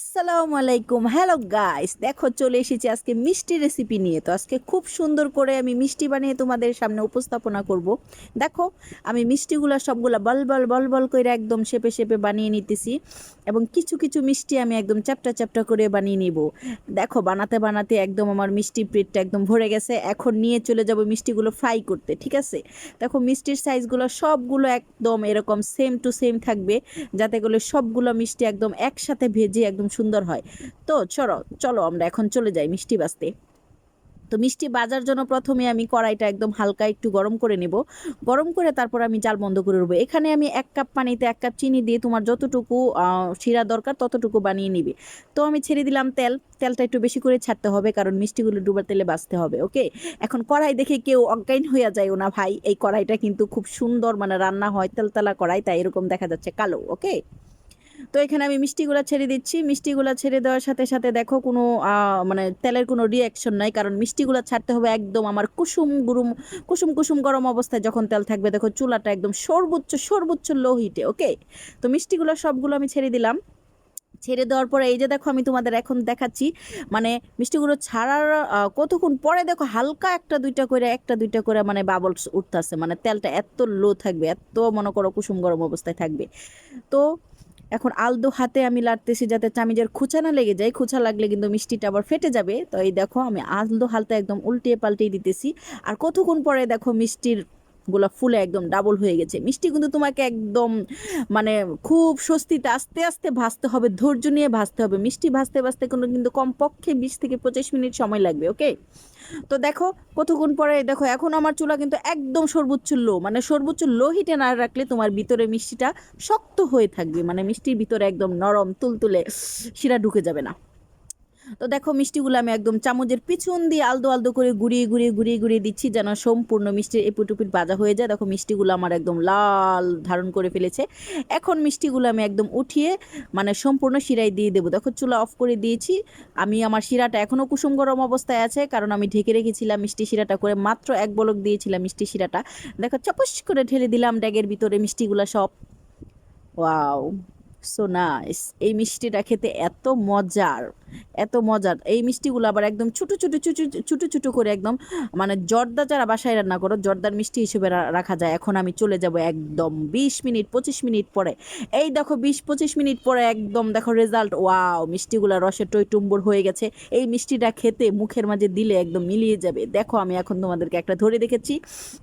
আসসালামু আলাইকুম hello guys দেখো চলে এসেছি আজকে মিষ্টি রেসিপি নিয়ে। তো আজকে খুব সুন্দর করে আমি মিষ্টি বানিয়ে তোমাদের সামনে উপস্থাপনা করব। দেখো, আমি মিষ্টিগুলো সবগুলো বল বল বল বল করে একদম শেপে শেপে বানিয়ে নিতেছি এবং কিছু কিছু মিষ্টি আমি একদম চ্যাপটা চ্যাপটা করে বানিয়ে নিব। দেখো, বানাতে বানাতে একদম আমার মিষ্টি প্লেটটা একদম ভরে গেছে। এখন নিয়ে চলে যাব মিষ্টিগুলো ফ্রাই করতে, ঠিক আছে? দেখো, মিষ্টির সাইজগুলো সবগুলো একদম এরকম সেম টু সেম থাকবে। যাতে করে সবগুলো মিষ্টি একদম একসাথে ভেজে একদম সুন্দর হয়। তো চলো চলো আমরা এখন চলে যাই মিষ্টি বাজতে। তো মিষ্টি বাজার জন্য প্রথমে আমি কড়াইটা একদম হালকা একটু গরম করে নেব। গরম করে তারপর আমি জাল বন্ধ করে দেবো এখানে আমি এক কাপ পানিতে এক কাপ চিনি দিয়ে তোমার যতটুকু শিরা দরকার ততটুকু বানিয়ে নিবে। তো আমি ছেড়ে দিলাম তেল। তেলটা একটু বেশি করে ছাড়তে হবে কারণ মিষ্টিগুলো ডুবার তেলে বাঁচতে হবে, ওকে? এখন কড়াই দেখে কেউ অজ্ঞান হইয়া যায় না ভাই। এই কড়াইটা কিন্তু খুব সুন্দর মানে রান্না হয়, তেলতলা কড়াই, তাই এরকম দেখা যাচ্ছে কালো, ওকে? তো এখানে আমি মিষ্টিগুলা ছেড়ে দিচ্ছি। মিষ্টিগুলা ছেড়ে দেওয়ার সাথে সাথে দেখো কোনো মানে তেলের কোনো রিয়াকশন নাই, কারণ মিষ্টিগুলা ছাড়তে হবে একদম আমার কুসুম গুরুম, কুসুম কুসুম গরম অবস্থায় যখন তেল থাকবে, দেখো চুলাটা একদম সর্বোচ্চ সর্বোচ্চ লো হিটে ওকে? তো মিষ্টিগুলো সবগুলো আমি ছেড়ে দিলাম। ছেড়ে দেওয়ার পরে এই যে দেখো আমি তোমাদের এখন দেখাচ্ছি মানে মিষ্টিগুলো ছাড়ার কতক্ষণ পরে দেখো হালকা একটা দুইটা করে, একটা দুইটা করে মানে বাবলস উঠতেছে মানে তেলটা এত লো থাকবে, এত মনে করো কুসুম গরম অবস্থায় থাকবে। তো এখন আলদো হাতে আমি লাড়তেছি যাতে চামিজের খুঁচা না লেগে যায়। খুঁচা লাগলে কিন্তু মিষ্টিটা আবার ফেটে যাবে। তো এই দেখো, আমি আলদো হালতা একদম উল্টিয়ে পাল্টিয়ে দিতেছি। আর কতক্ষণ পরে দেখো মিষ্টির গুলা ফুলে একদম ডাবল হয়ে গেছে। মিষ্টি কিন্তু তোমাকে একদম মানে খুব স্বস্তিতে আস্তে আস্তে ভাজতে হবে, ধৈর্য নিয়ে ভাজতে হবে। মিষ্টি ভাজতে ভাজতে কোনো কিন্তু কমপক্ষে বিশ থেকে পঁচিশ মিনিট সময় লাগবে ওকে তো দেখো কতক্ষণ পরে, দেখো এখন আমার চুলা কিন্তু একদম সর্বোচ্চ লো মানে সর্বোচ্চ লো হিটে না রাখলে তোমার ভিতরে মিষ্টিটা শক্ত হয়ে থাকবে মানে মিষ্টির ভিতরে একদম নরম তুলতুলে শিরা ঢুকে যাবে না। তো দেখো মিষ্টিগুলো আমি একদম চামচের পিছন দিয়ে আলদো আলদো করে ঘুরিয়ে ঘুরিয়ে ঘুরিয়ে ঘুরিয়ে দিচ্ছি যেন সম্পূর্ণ মিষ্টির এপুটুপিট বাজা হয়ে যায়। দেখো মিষ্টিগুলো আমার একদম লাল ধারণ করে ফেলেছে। এখন মিষ্টিগুলো আমি একদম উঠিয়ে মানে সম্পূর্ণ শিরায় দিয়ে দেবো। দেখো চুলা অফ করে দিয়েছি। আমি আমার শিরাটা এখনও কুসুম গরম অবস্থায় আছে, কারণ আমি ঢেকে রেখেছিলাম মিষ্টি শিরাটা করে মাত্র এক বলক দিয়েছিলাম মিষ্টি শিরাটা। দেখো চপস করে ঢেলে দিলাম ড্যাগের ভিতরে মিষ্টিগুলো সব। ওয়াও সো নাইস এই মিষ্টিটা খেতে এত মজার। এত মজার। এই মিষ্টিগুলো আবার একদম ছোটো ছোটো ছোটো ছোটো ছোটো করে একদম মানে জর্দা যারা বাসায় রান্না করো, জর্দার মিষ্টি হিসেবে রাখা যায়। এখন আমি চলে যাব একদম বিশ মিনিট, পঁচিশ মিনিট পরে। এই দেখো বিশ, পঁচিশ মিনিট পরে একদম দেখো রেজাল্ট ওয়াও মিষ্টিগুলো রসে টই টুম্বুর হয়ে গেছে। এই মিষ্টিটা খেতে মুখের মাঝে দিলে একদম মিলিয়ে যাবে। দেখো আমি এখন তোমাদেরকে একটা ধরে দেখেছি,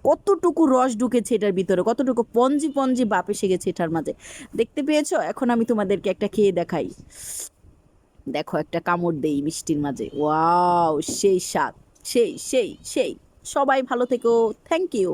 কতটুকু রস ঢুকেছে এটার ভিতরে, কতটুকু পঞ্জি পঞ্জি বাপ এসে গেছে এটার মাঝে। দেখতে পেয়েছ? এখন আমি তোমাদেরকে একটা খেয়ে দেখাই। দেখো একটা কামড় দেই মিষ্টির মাঝে। ওয়াও, সেই স্বাদ, সেই সেই সেই। সবাই ভালো থেকো। Thank you